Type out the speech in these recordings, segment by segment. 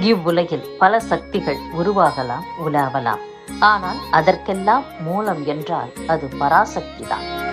இவ்வுலகில் பல சக்திகள் உருவாகலாம் உலாவலாம். ஆனால் அதற்கெல்லாம் மூலம் என்றால் அது பராசக்திதான்.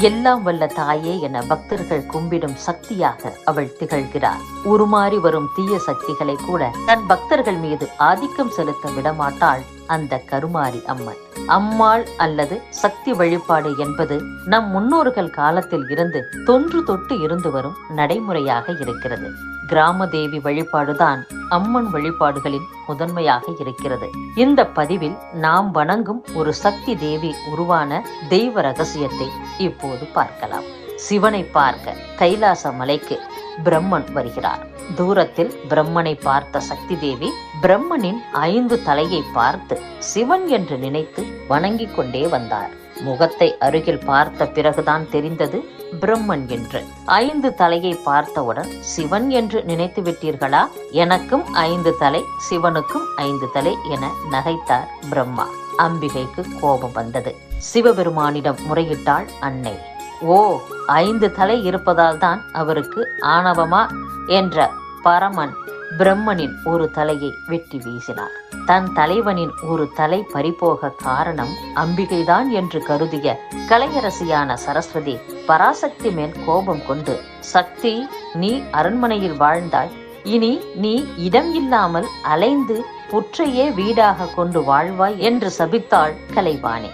எல்லாம் வல்ல தாயே என பக்தர்கள் கும்பிடும் சக்தியாக அவள் திகழ்கிறார். உருமாறி வரும் தீய சக்திகளை கூட தன் பக்தர்கள் மீது ஆதிக்கம் செலுத்த விடமாட்டாள் அந்த கருமாரி அம்மன். அம்மாள் அல்லது சக்தி வழிபாடு என்பது நம் முன்னோர்கள் காலத்தில் இருந்து தொன்று தொட்டு இருந்து வரும் நடைமுறையாக இருக்கிறது. கிராம தேவி வழிபாடுதான் அம்மன் வழிபாடுகளின் முதன்மையாக இருக்கிறது. இந்த பதிவில் நாம் வணங்கும் ஒரு சக்தி தேவி உருவான தெய்வ ரகசியத்தை இப்போது பார்க்கலாம். சிவனை பார்க்க கைலாச மலைக்கு பிரம்மன் வருகிறார். தூரத்தில் பிரம்மனை பார்த்த சக்தி தேவி பிரம்மனின் ஐந்து தலையை பார்த்து சிவன் என்று நினைத்து வணங்கிக் கொண்டே வந்தார். முகத்தை அருகில் பார்த்த பிறகுதான் தெரிந்தது பிரம்மன் என்று. ஐந்து தலையை பார்த்தவுடன் சிவன் என்று நினைத்து விட்டீர்களா? எனக்கும் ஐந்து தலை சிவனுக்கும் ஐந்து தலை என நகைத்தார் பிரம்மா. அம்பிகைக்கு கோபம் வந்தது. சிவபெருமானிடம் முறையிட்டாள் அன்னை ஓ ஐந்து தலை இருப்பதால் தான் அவருக்கு ஆணவமா? என்ற பரமன் பிரம்மனின் ஒரு தலையை வெட்டி வீசினார். தன் தலைவனின் ஒரு தலை பறிபோக காரணம் அம்பிகைதான் என்று கருதிய கலையரசியான சரஸ்வதி பராசக்தி மேல் கோபம் கொண்டு சக்தி நீ அரண்மனையில் வாழ்ந்தாய். இனி நீ இடம் இல்லாமல் அலைந்து புற்றையே வீடாக கொண்டு வாழ்வாய் என்று சபித்தாள் கலைவாணி.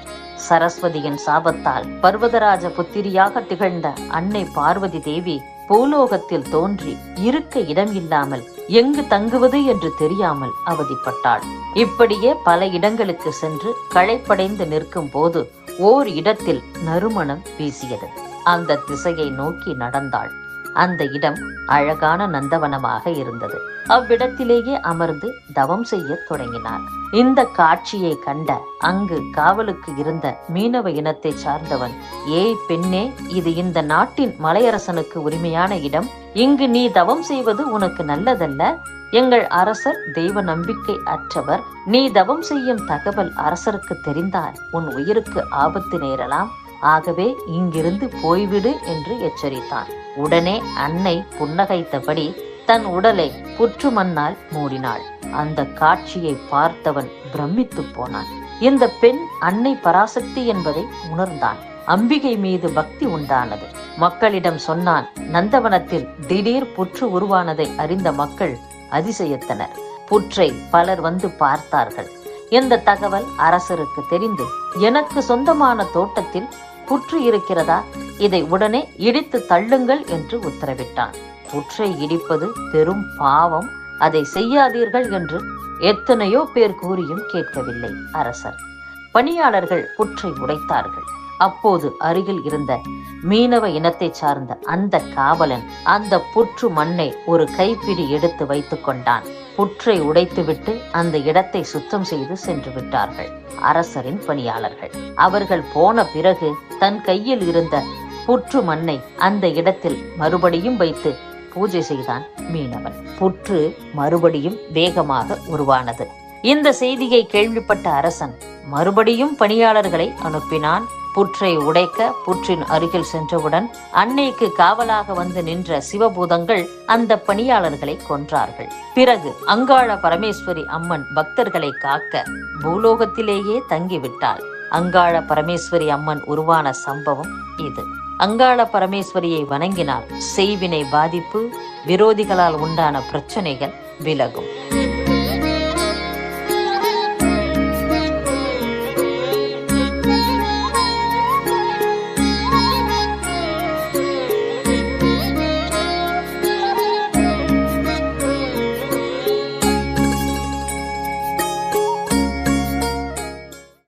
சரஸ்வதியின் சாபத்தால் பர்வதராஜ புத்திரியாக திகழ்ந்த அன்னை பார்வதி தேவி பூலோகத்தில் தோன்றி இருக்க இடம் இல்லாமல் எங்கு தங்குவது என்று தெரியாமல் அவதிப்பட்டாள். இப்படியே பல இடங்களுக்கு சென்று களைப்படைந்து நிற்கும் போது ஓர் இடத்தில் நறுமணம் வீசியது. அந்த திசையை நோக்கி நடந்தாள். அந்த இடம் அழகான நந்தவனமாக இருந்தது. அவ்விடத்திலேயே அமர்ந்து தவம் செய்ய தொடங்கினார் இந்த காட்சியை கண்ட அங்கு காவலுக்கு இருந்த மீனவ இனத்தை சார்ந்தவன் ஏய் பெண்ணே இது இந்த நாட்டின் மலையரசனுக்கு உரிமையான இடம். இங்கு நீ தவம் செய்வது உனக்கு நல்லதல்ல. எங்கள் அரசர் தெய்வ நம்பிக்கை அற்றவர். நீ தவம் செய்யும் தகவல் அரசருக்கு தெரிந்தால் உன் உயிருக்கு ஆபத்து நேரலாம். ஆகவே இங்கிருந்து போய்விடு என்று எச்சரித்தான். உடனே அன்னை புன்னகைத்தபடி தன் உடலை புற்று மண்ணால் மூடினாள். அந்த காட்சியை பார்த்தவன் பிரமித்து போனான். இந்த பெண் அன்னை பராசக்தி என்பதை உணர்ந்தான். அம்பிகை மீது பக்தி உண்டானது. மக்களிடம் சொன்னான் நந்தவனத்தில் திடீர் புற்று உருவானதை அறிந்த மக்கள் அதிசயத்தனர். புற்றை பலர் வந்து பார்த்தார்கள் இந்த தகவல் அரசருக்கு தெரிந்து எனக்கு சொந்தமான தோட்டத்தில் புற்று இருக்கிறதா? இதை உடனே இடித்து தள்ளுங்கள் என்று உத்தரவிட்டான். புற்றை இடிப்பது பெரும் பாவம். அதை செய்யாதீர்கள் என்று எத்தனையோ பேர் கூறியும் கேட்கவில்லை அரசர். பணியாளர்கள் புற்றை உடைத்தார்கள். அப்போது அருகில் இருந்த மீனவ இனத்தை சார்ந்த அந்த காவலன் அந்த புற்று மண்ணை ஒரு கைப்பிடி எடுத்து வைத்துக் கொண்டான். புற்றை உடைத்துவிட்டு அந்த இடத்தை சுத்தம் செய்து சென்று விட்டார்கள். அரசரின் பணியாளர்கள். அவர்கள் போன பிறகு தன் கையில் இருந்த புற்று மண்ணை அந்த இடத்தில் மறுபடியும் வைத்து பூஜை செய்தான் மீனவன். புற்று மறுபடியும் வேகமாக உருவானது. இந்த செய்தியை கேள்விப்பட்ட அரசன் மறுபடியும் பணியாளர்களை அனுப்பினான். புற்றை உடைக்க புற்றின் அருகில் சென்றவுடன் அன்னைக்கு காவலாக வந்து நின்ற சிவபூதங்கள் அந்த பணியாளர்களை கொன்றார்கள். பிறகு அங்காள பரமேஸ்வரி அம்மன் பக்தர்களை காக்க பூலோகத்திலேயே தங்கிவிட்டாள். அங்காள பரமேஸ்வரி அம்மன் உருவான சம்பவம் இது. அங்காள பரமேஸ்வரியை வணங்கினால் செய்வினை பாதிப்பு விரோதிகளால் உண்டான பிரச்சனைகள் விலகும்.